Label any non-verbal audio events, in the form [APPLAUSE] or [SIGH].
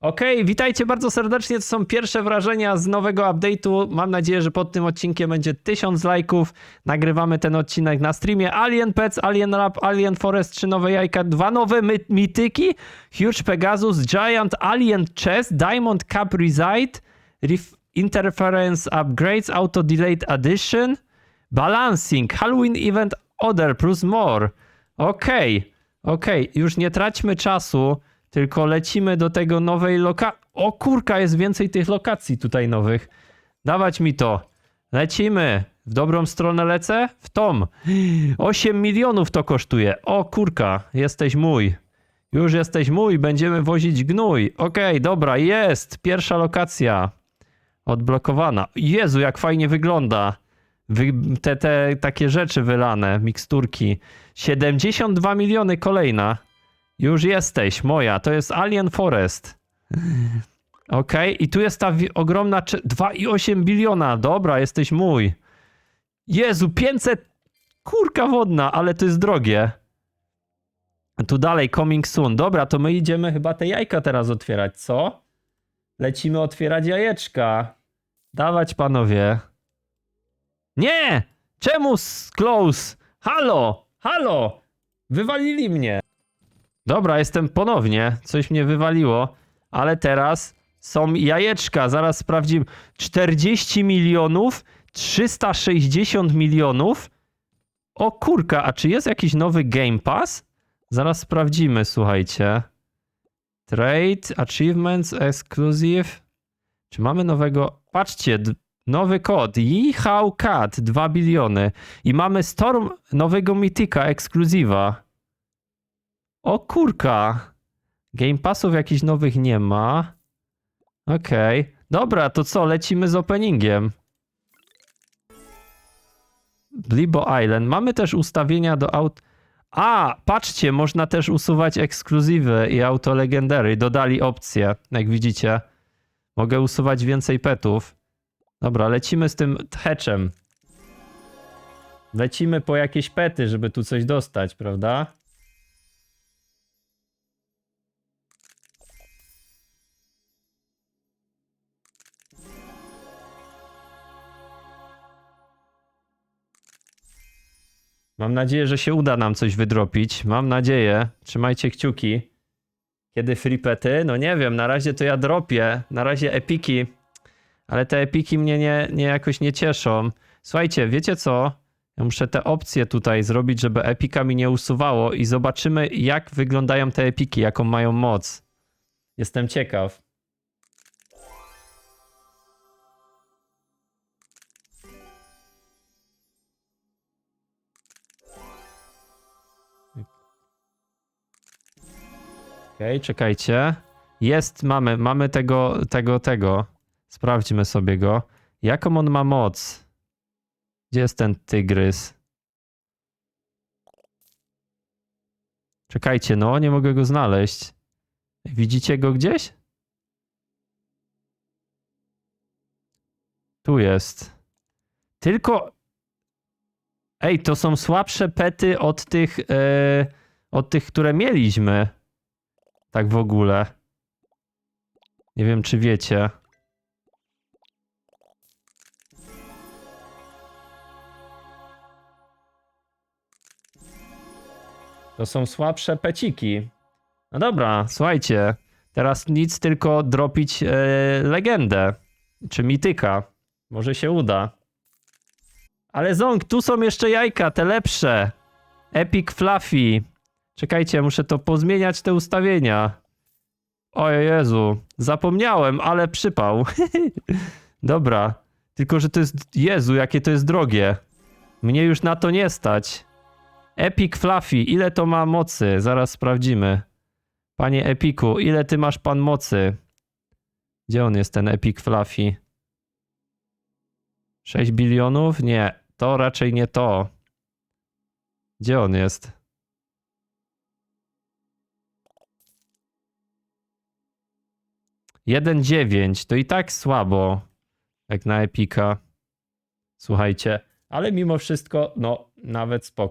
Okej, witajcie bardzo serdecznie. To są pierwsze wrażenia z nowego update'u. Mam nadzieję, że pod tym odcinkiem będzie 1000 lajków. Nagrywamy ten odcinek na streamie. Alien Pets, Alien Rap, Alien Forest, trzy nowe jajka, dwa nowe my mityki. Huge Pegasus, Giant Alien Chest, Diamond Cup Reside, Ref Interference Upgrades, Auto Delayed Addition, Balancing, Halloween Event Order plus more. Okej, okej, już nie traćmy czasu, tylko lecimy do tego nowej lokacji. O kurka, jest więcej tych lokacji tutaj nowych. Dawać mi to. Lecimy. W dobrą stronę lecę? W tom. 8 milionów to kosztuje. O kurka, jesteś mój. Już jesteś mój, będziemy wozić gnój. Okej, dobra, jest. Pierwsza lokacja. Odblokowana. Jezu, jak fajnie wygląda. Wy, te, te takie rzeczy wylane, miksturki. 72 miliony kolejna. Już jesteś, moja. To jest Alien Forest. Okej, i tu jest ta ogromna... cze- 2,8 biliona. Dobra, jesteś mój. Jezu, 500... Kurka wodna, ale to jest drogie. Tu dalej, coming soon. Dobra, to my idziemy chyba te jajka teraz otwierać, co? Lecimy otwierać jajeczka. Dawać, panowie. Nie! Czemu close? Halo! Halo! Wywalili mnie. Dobra, jestem ponownie. Coś mnie wywaliło. Ale teraz są jajeczka. Zaraz sprawdzimy. 40 milionów, 360 milionów. O kurka, a czy jest jakiś nowy Game Pass? Zaraz sprawdzimy, słuchajcie. Trade, Achievements, Exclusive. Czy mamy nowego... Patrzcie, nowy kod. Yeehaw Cat, 2 biliony. I mamy Storm nowego Mythika, ekskluzywa. O kurka. Game Passów jakichś nowych nie ma. Okej. Dobra, to co? Lecimy z openingiem. Blibo Island. Mamy też ustawienia do aut... A, patrzcie, można też usuwać ekskluzywy i auto legendary. Dodali opcję, jak widzicie. Mogę usuwać więcej petów. Dobra, lecimy z tym hatchem. Lecimy po jakieś pety, żeby tu coś dostać, prawda? Mam nadzieję, że się uda nam coś wydropić. Mam nadzieję. Trzymajcie kciuki. Kiedy free pety? No nie wiem, na razie to ja dropię. Na razie epiki. Ale te epiki mnie nie, nie jakoś nie cieszą. Słuchajcie, wiecie co? Ja muszę te opcje tutaj zrobić, żeby epika mi nie usuwało i zobaczymy jak wyglądają te epiki, jaką mają moc. Jestem ciekaw. Okej, czekajcie. Jest, mamy, mamy tego, tego, tego. Sprawdźmy sobie go. Jaką on ma moc? Gdzie jest ten tygrys? Czekajcie, no, nie mogę go znaleźć. Widzicie go gdzieś? Tu jest. Tylko. Ej, to są słabsze pety od tych, e, od tych, które mieliśmy. Tak w ogóle. Nie wiem, czy wiecie. To są słabsze peciki. No dobra, słuchajcie. Teraz nic, tylko dropić e, legendę. Czy mityka. Może się uda. Ale Ząg, tu są jeszcze jajka, te lepsze. Epic Fluffy. Czekajcie, muszę to pozmieniać te ustawienia. O Jezu, zapomniałem, ale przypał. [LAUGHS] Dobra. Tylko, że to jest... Jezu, jakie to jest drogie. Mnie już na to nie stać. Epic Fluffy, ile to ma mocy? Zaraz sprawdzimy. Panie Epiku, ile ty masz pan mocy? Gdzie on jest, ten Epic Fluffy? 6 bilionów? Nie, to raczej nie to. Gdzie on jest? Jeden dziewięć, to i tak słabo, jak na Epika. Słuchajcie, ale mimo wszystko, no, nawet spoko.